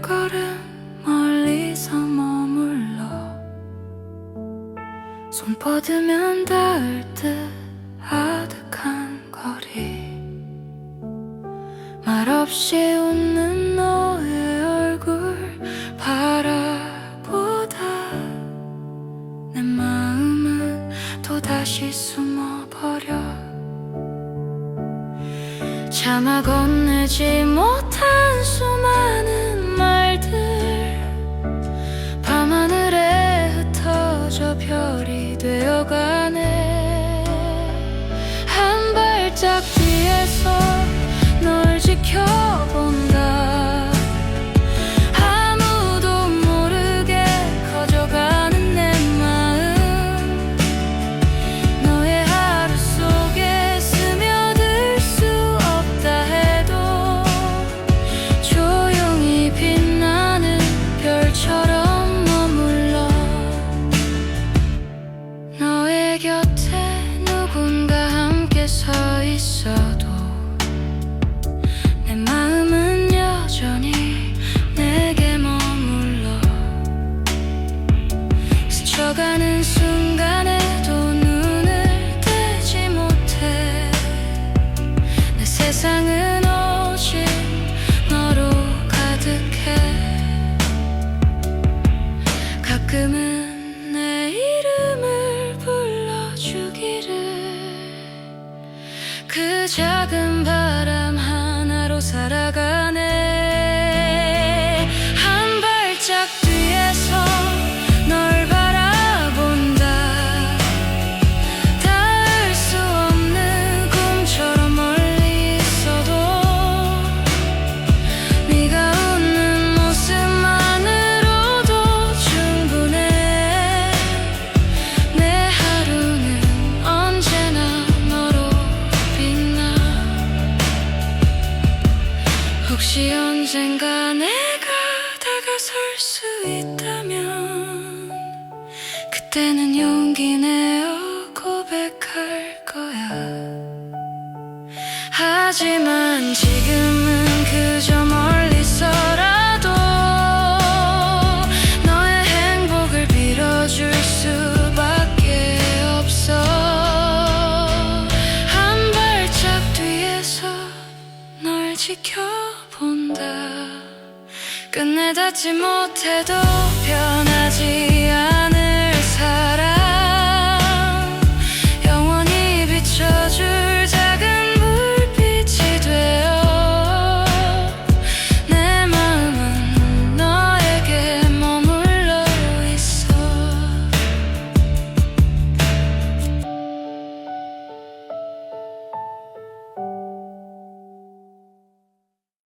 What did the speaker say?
걸음 멀리서 머물러 손 뻗으면 닿을 듯 아득한 거리 말없이 웃는 너 차마 건네지 못한 수많은 말들. 밤하늘에 흩어져 별이 되어가네. 한 발짝 뒤에서 널 지켜 스쳐가는 순간에도 눈을 떼지 못해. 내 세상은 오직 너로 가득해. 가끔은 내 이름을 불러주기를. 그 작은 바람 하나로 살아가 혹시 언젠가 내가 다가설 수 있다면 그때는 용기 내어 고백할 거야. 하지만 지금은 그저 멀리서라도 너의 행복을 빌어줄 수밖에 없어. 한 발짝 뒤에서 널 지켜 본다 끝내 닿지 못해도 변하지